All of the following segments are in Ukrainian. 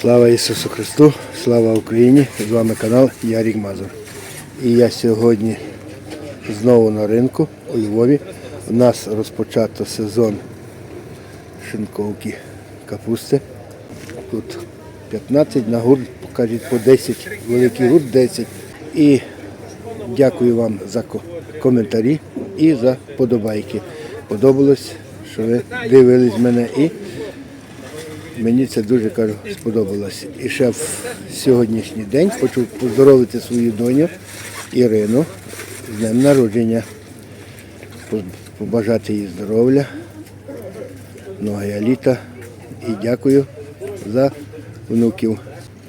Слава Ісусу Христу, слава Україні! З вами канал Ярік Мазур. І я сьогодні знову на ринку у Львові. У нас розпочато сезон шинковки капусти. Тут 15 на гурт, кажуть по 10, великий гурт 10. І дякую вам за коментарі і за подобайки. Подобалось, що ви дивились мене і Мені це дуже кажу, сподобалось. І ще в сьогоднішній день хочу поздоровити свою доню Ірину з днем народження, побажати їй здоров'я, много літа і дякую за внуків.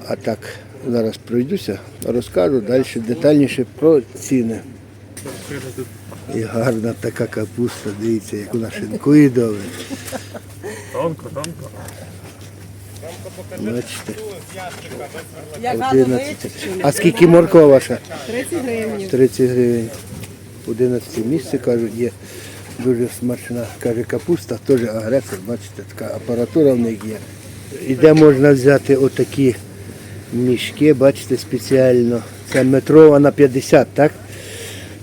А так, зараз пройдуся, розкажу далі детальніше про ціни. І гарна така капуста, дивіться, як вона шинкує добре. Тонко, тонко. Бачите. 11. А скільки морква ваша? 30 гривень. 30 гривень. 11 місце, кажуть, є дуже смачна. Каже, капуста, теж агресор, бачите, така апаратура в них є. І де можна взяти отакі мішки, бачите, спеціально. Це метрова на 50, так?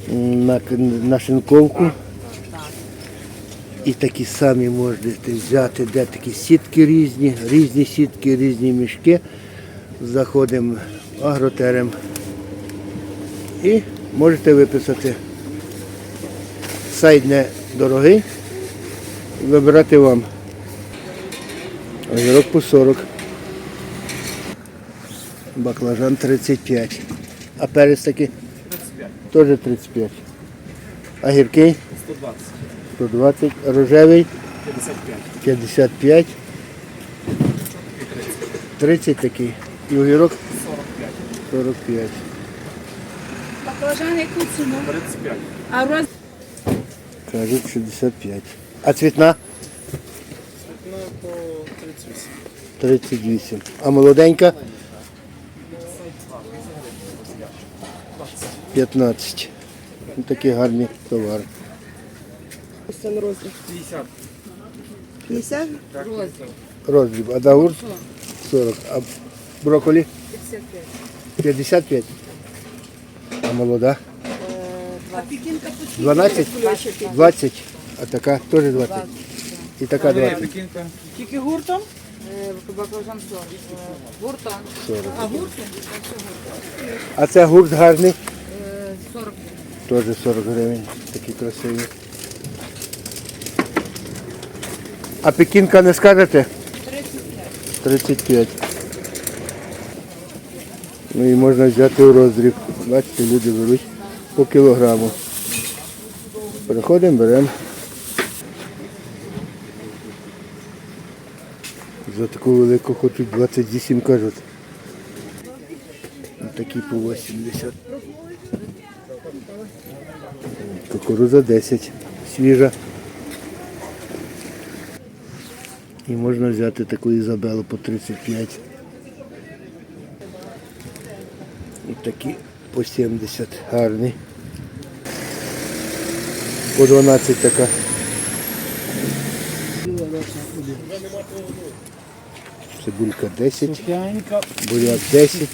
На, на шинковку. І такі самі можете взяти, де такі сітки різні, різні сітки, різні мішки. Заходимо в агротерем і можете виписати. Сайт не дорогий, вибирати вам. Огірок по 40. Баклажан 35. А перець такий? 35. Теж 35. А гіркий? 120. 120. Рожевий? 55. 55. 30 такий. І огірок? 45. 45. Баклажан яку ціну? 35. А роз... Кажуть 65. А цвітна? Ну, по 38. 38. А молоденька? 15. Ну, Такий гарний товар. Це на роздріб. 50. 50? Роздріб. А дагур? 40. А брокколі? 55. 55. А молода? А пікінка по скільки? 12? 20. А така теж 20. І така 20. Тільки гуртом? Баклажан 40. Гуртом 40. А гуртом? А це гурт гарний? 40. Теж 40 гривень. Такі красиві. А пекінка не скажете? 35. 35. Ну і можна взяти у роздріб. Бачите, люди беруть по кілограму. Переходимо, беремо. За таку велику хочуть 28 кажуть. Такі по 80. Кукуруза 10. Свіжа. І можна взяти таку Ізабелу по 35. І такі по 70 гарні. По 12 така. Цибулька 10, буряк 10,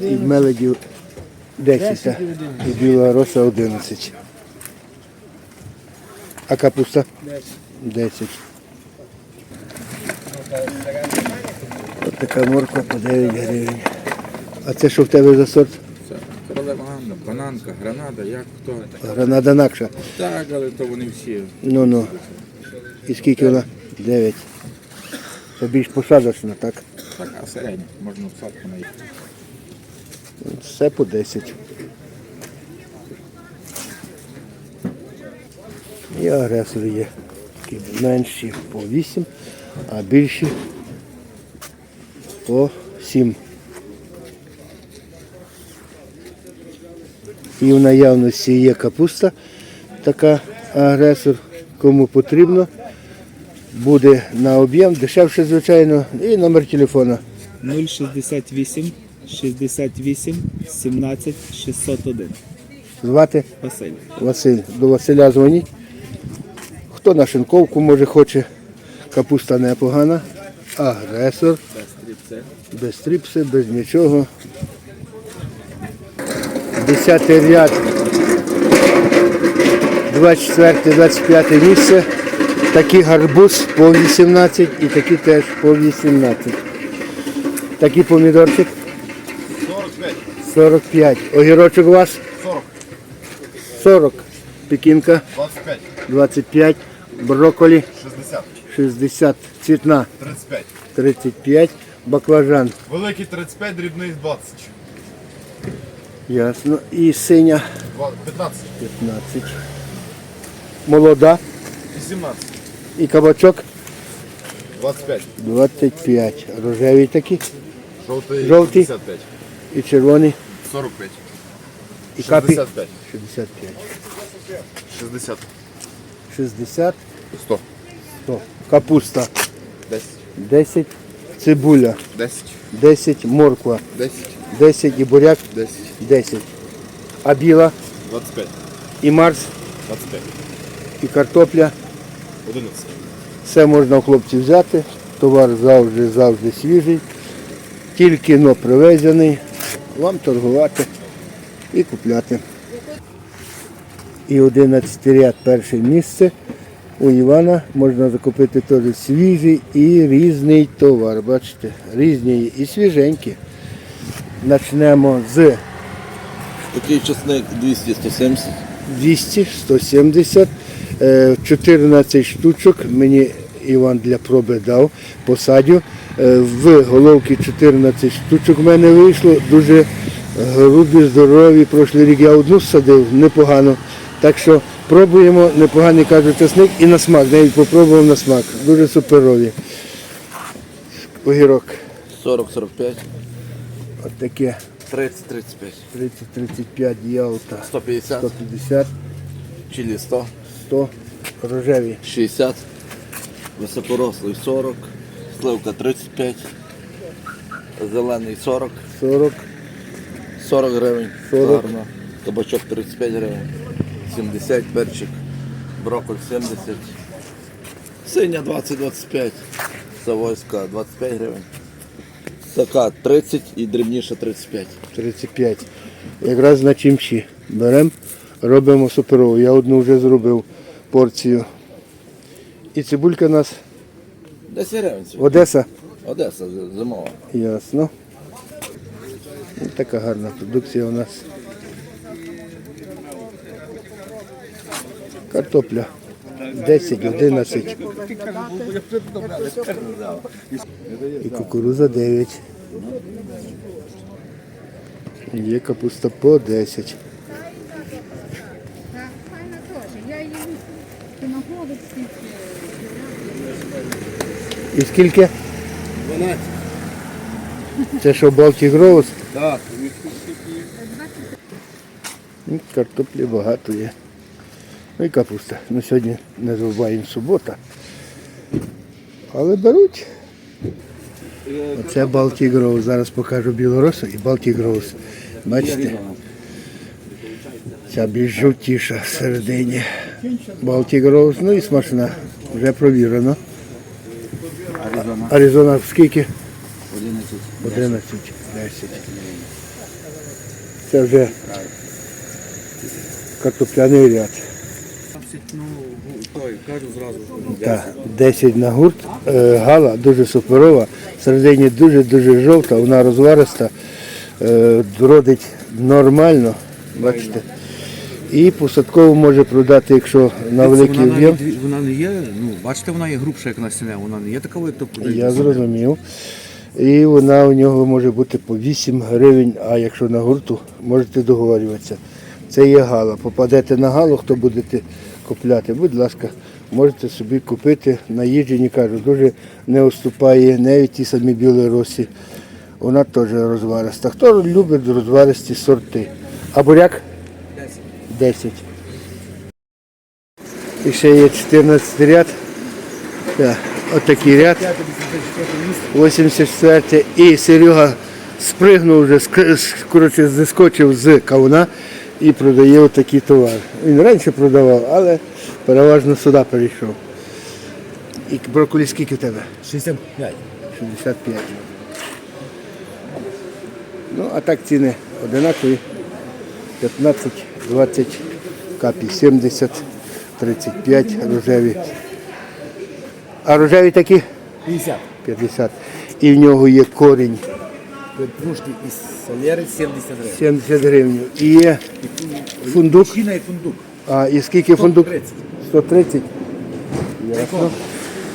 і мелодів 10, та, і біла роса 11. А капуста? 10. Така морква по 9 гривень. А це що в тебе за сорт? Це бананка, гранада, як хто. Гранада накша. Так, але то вони всі. Ну ну. І скільки вона? 9. Це більш посадочна, так? Така середня, можна в садку наїхати. Все по 10. І агресори є. Такі менші по 8, а більші по 7. І в наявності є капуста, така агресор, кому потрібно. Буде на об'єм, дешевше, звичайно, і номер телефона. 068 68 17 601. Звати Василь. Василь. До Василя дзвоніть. Хто на шинковку може хоче, капуста непогана, агресор. Без стріпси. Без тріпси, без нічого. Десятий ряд. 24-25 місце. Такий гарбуз по 18 і такі теж по 18. Такий помідорчик 45. 45. Огірочок у вас 40. 40. Пекінка 25. 25. Брокколі 60. 60. Цвітна 35. 35. Баклажан. Великий 35, дрібний 20. Ясно. І синя 15. 15. Молода. 18. І кабачок 25. 25. Рожеві такі. Жовтий, Жовтий. 55. І червоний. 45. І капі. 65. 65. 60. 60. 100. 100. Капуста 10. 10. Цибуля 10. 10. Морква 10. 10. І буряк 10. 10. А біла 25. і марс, 25. і картопля. 11. Все можна у хлопців взяти. Товар завжди, завжди свіжий. Тільки но привезений. Вам торгувати і купляти. І 11 ряд перше місце. У Івана можна закупити теж свіжий і різний товар. Бачите, різні і свіженькі. Почнемо з Такий чесник 200-170. 200, 170, е, 14 штучок мені Іван для проби дав, посадю. Е, В головки 14 штучок в мене вийшло. Дуже грубі, здорові. Прошлий рік я одну садив непогано. Так що пробуємо, непоганий кажуть чесник і на смак. Навіть попробував на смак. Дуже суперові. Огірок. 40-45. От таке 30-35. 30-35 Ялта. 150. 150, Чилі 100. 100 рожеві. 60. Високорослий 40. Сливка 35. Зелений 40. 40. 40 гривень. 40. Гарно. Кабачок 35 гривень. 70 перчик. Брокколь 70. Синя 20-25. Савойська 25 гривень. Така 30 і дрібніша 35. 35. Якраз на чимчі. Беремо, робимо суперову. Я одну вже зробив порцію. І цибулька у нас 10 гривень сьогодні. Одеса. Одеса зимова. Ясно. Така гарна продукція у нас. Картопля. 10, 11. І кукуруза 9. Є капуста по 10. І скільки? 12. Це що Baltic Rose? Так. Картоплі багато є. Ну і капуста. Ну сьогодні не забуваємо субота. Але беруть. Оце Baltic Rose. Зараз покажу білоросу і Baltic Rose. Бачите? Ця більш жовтіша всередині. Baltic Rose, ну і смачна. Вже провірено. Аризона. Скільки? 11. 11, 10. Це вже картопляний ряд. Ну, той, кажу зразу. Так, 10 на гурт. Е, Гала дуже суперова. Всередині дуже-дуже жовта, вона розвариста, е, родить нормально, бачите. І посадково може продати, якщо на великий вона, об'єм. вона не є, ну, бачите, вона є грубша, як на стіне, вона не є така велика, тобто Я зрозумів. І вона у нього може бути по 8 гривень, а якщо на гурту, можете договорюватися. Це є гала. Попадете на галу, хто будете купляти, будь ласка, можете собі купити. Наїджені, кажу, дуже не уступає навіть ті самі білі росі. Вона теж розвариста. Хто любить розваристі сорти? А буряк? 10. І ще є 14 ряд. Так, отакий ряд. 84 і Серега спригнув вже, коротше, зіскочив з кавуна і продає отакий товар. Він раніше продавав, але переважно сюди перейшов. І брокколі скільки в тебе? 65. 65. Ну, а так ціни одинакові. 15, 20, капі 70, 35 рожеві. А рожеві такі? 50. 50. І в нього є корінь Петрушки із солєри 70 гривень. 70 гривень. І фундук. Чина і фундук. А і скільки фундук? 130. 130. Ясно.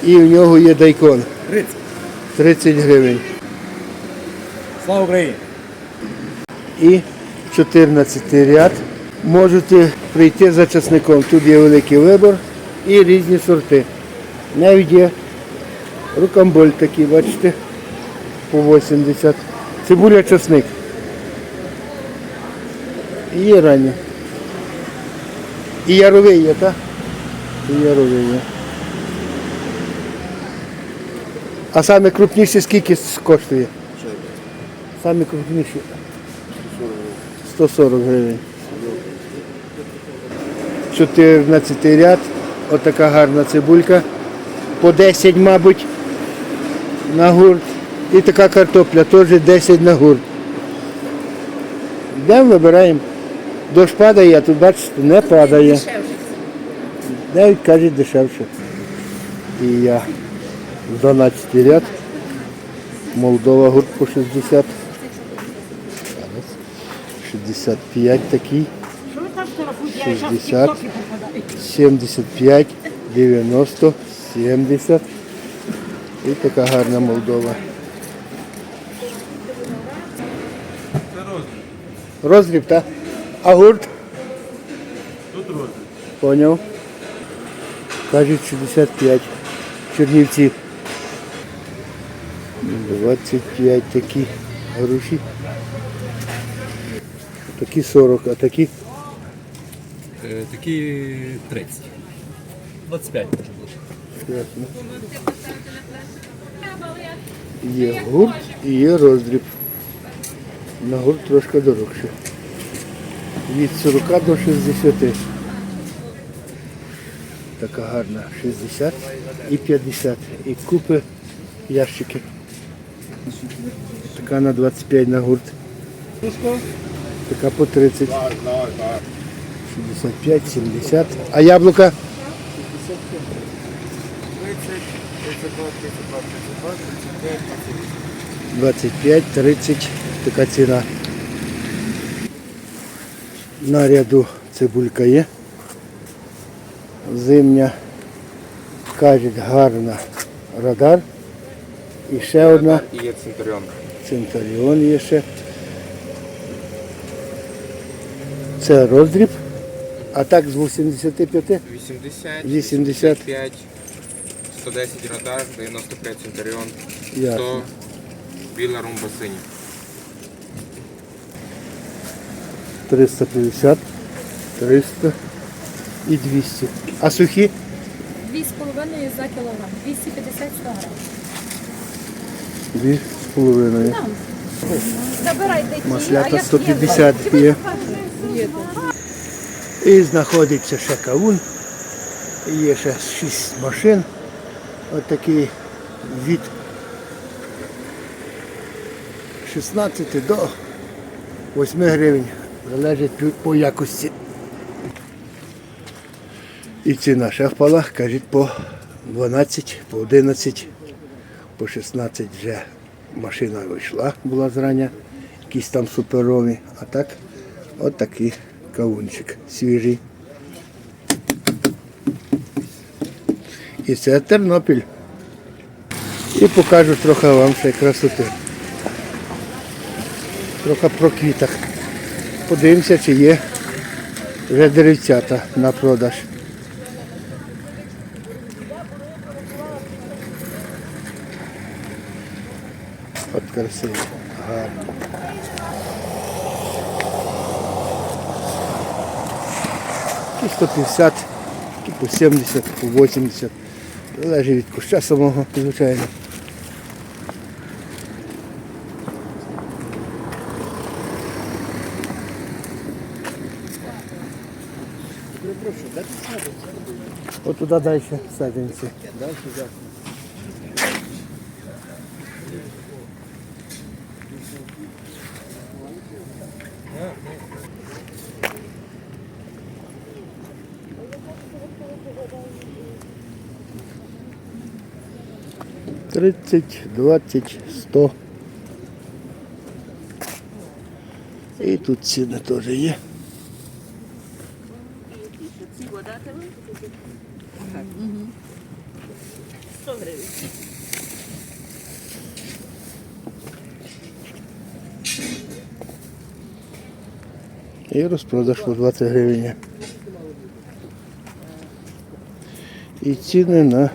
І в нього є дайкон. 30. 30 гривень. Слава Україні! І 14 ряд. Можете прийти за часником. Тут є великий вибір і різні сорти. Навіть є рукамболь такий, бачите, по 80. Цибуля часник. Є ранні. І яровий є, так? І яровий є. А саме крупніші скільки коштує? Саме крупніші. 140 гривень. 14 ряд. Отака гарна цибулька. По 10, мабуть, на гурт. І така картопля теж 10 на гурт. Йдемо, вибираємо. Дощ падає, а тут бачите, не падає. Навіть кажуть дешевше. І я 12 ряд. Молдова гурт по 60. 65 такий. 60, 75, 90, 70. І така гарна Молдова. Розріб, так? А гурт? Тут розріб. Поняв. Кажуть 65. Чернівці. 25 такі груші. Такі 40, а такі Такі 30. 25 може бути. Є гурт і є роздріб. На гурт трошки дорожче. Від 40 до 60. Така гарна 60 і 50. І купи ящики. Така на 25 на гурт. Така по 30. 65, 70. А яблука? 25, 30, така ціна. На ряду цибулька є. Зимня, кажуть, гарна радар. І ще одна І є центуріон. центуріон є ще. Це роздріб. А так з 85 80, 80. 5, 110 радар, 95 центуріон, 100 Ясно. біла румба синя. 350, 300 і 200. А сухі? 2,5 за кілограм. 250 100 грам. Дві з половиною. Забирайте ті, Маслята я 150 є. І знаходиться ще кавун. Є ще 6 машин. Ось такий від 16 до 8 гривень. Залежить по- якості. І ціна ще впала, кажуть, по 12, по 11, по 16 вже машина вийшла, була зрання, якісь там суперові. А так, от такий кавунчик свіжий. І це Тернопіль. І покажу трохи вам ще красоти. Трохи про квітах. Подивимося, чи є вже деревцята на продаж. От красиво, гарно. І 150, і по 70, по 80. Залежить від куща самого, звичайно. От туди далі садимося. Тридцять, двадцять, сто. І тут ціни теж є. І розпродаж по 20 гривень. І ціни на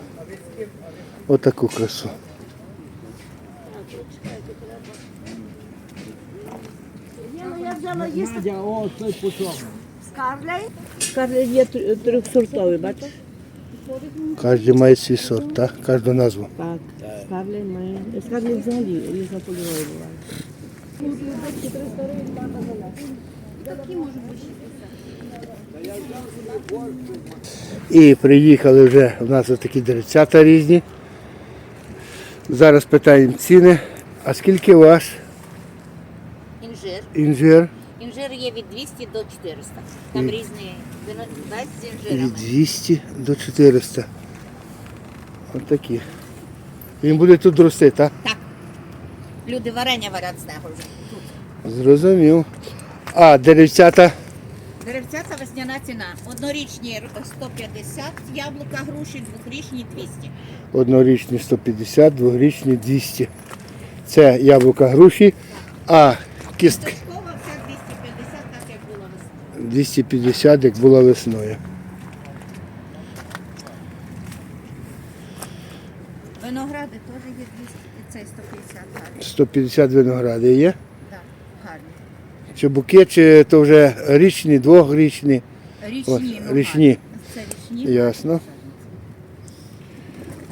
отаку красу. Скарлей? Скарлей є трьохсортовий, бачиш? Кожен має свій сорт, так? Кожну назву. Так. Скарлей має. Скарлей взагалі різнокольоровий буває. І приїхали вже у нас такі деревцята різні. Зараз питаємо ціни. А скільки ваш Інжир. інжир? Інжир є від 200 до 400. Там різні вино дасть з Від інжирами. 200 до 400. Отакі. Він буде тут рости, так? Так. Люди варення варять з нього вже. Зрозумів. А, деревцята Деревцята весняна ціна. Однорічні 150, яблука, груші, двохрічні 200. однорічні 150, двохрічні 200. Це яблука груші, а кістки Дочкова вся 250, так як було весною. 250, як була весною. Виногради теж є 200, і цей 150 гарні. 150 виногради є. Да, гарні. Чи буки, чи то вже річні, двохрічні. Річні, ну, річні. гарні. Це річні. Ясно.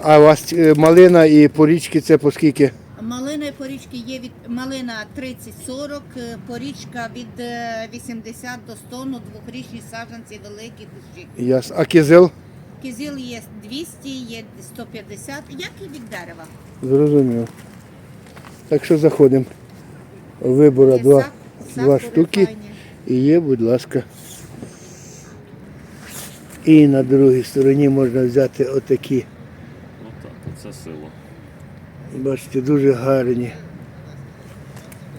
А у вас е, малина і порічки це по скільки? Порічки є від малина 30-40, е, порічка від е, 80 до 100, ну двохрічні саджанці великі кущі. Ясно. А кизил? Кизил є 200, є 150, як і від дерева. Зрозумів. Так що заходимо. Вибора Є два, сак- два штуки. файні. І є, будь ласка. І на другій стороні можна взяти отакі. Ну так, це село. Бачите, дуже гарні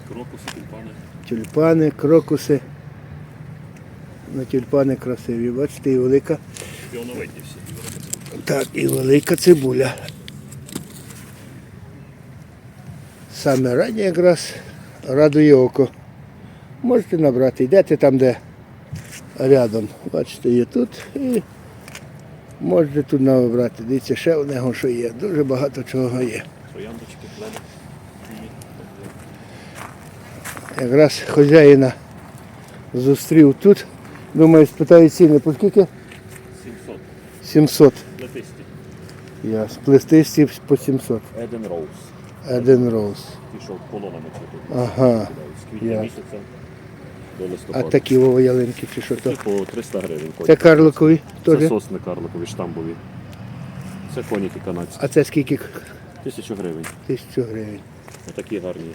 Крокуси, тюльпани. тюльпани, крокуси. На тюльпани красиві. Бачите, і велика. Піоновидні всі. Так, і велика цибуля. Саме раннє якраз радує око. Можете набрати, йдете там, де рядом. Бачите, є тут. І можете тут набрати. Дивіться, ще у нього що є. Дуже багато чого є. Трояндочки, клени. Якраз хазяїна зустрів тут. Думаю, спитаю ціни, по скільки? 700. 700. Летисті. Я сплестисті по 700. Еден Роуз. Один роуз. Пішов колонами цвітуть. Ага. З квітня місяця до А такі вова ялинки чи що то? По 300 гривень. Це коні. карликові Це теж. сосни карликові, штамбові. Це коніки канадські. А це скільки? Тисячу гривень. Тисячу гривень. Отакі гарні.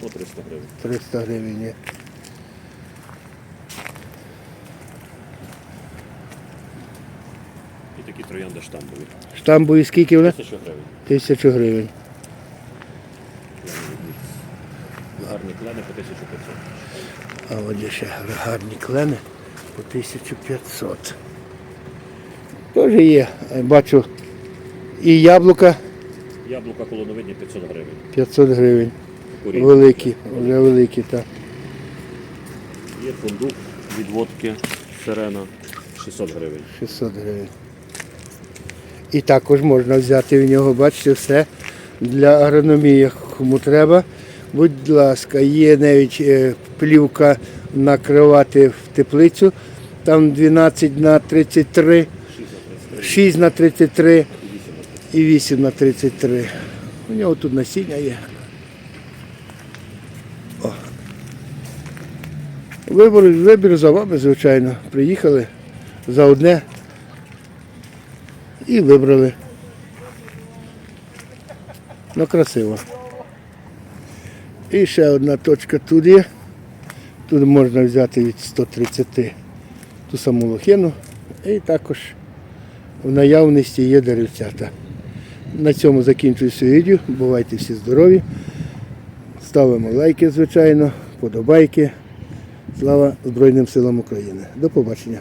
По 300 гривень. 300 гривень є. І такі троянди штамбові. Штамбові скільки вони? Тисячу гривень. Тисячу гривень. Гарні клени по 1500. А от ще гарні клени по 1500. Теж є. Бачу. І яблука Яблука колоновидні 500 гривень. 500 гривень. Курі. Великі, вже великі, так. Є фундук від водки сирена 600 гривень. 600 гривень. І також можна взяти в нього, бачите, все для агрономії, кому треба. Будь ласка, є навіть е, плівка накривати в теплицю, там 12 на 33, 6 на 33 і 8 на 33. У нього тут насіння є. О. Вибір, вибір за вами, звичайно. Приїхали за одне і вибрали. Ну, красиво. І ще одна точка тут є. Тут можна взяти від 130 ту саму лохину. І також в наявності є деревцята. На цьому закінчую своє відео. Бувайте всі здорові. Ставимо лайки, звичайно, подобайки. Слава Збройним силам України. До побачення.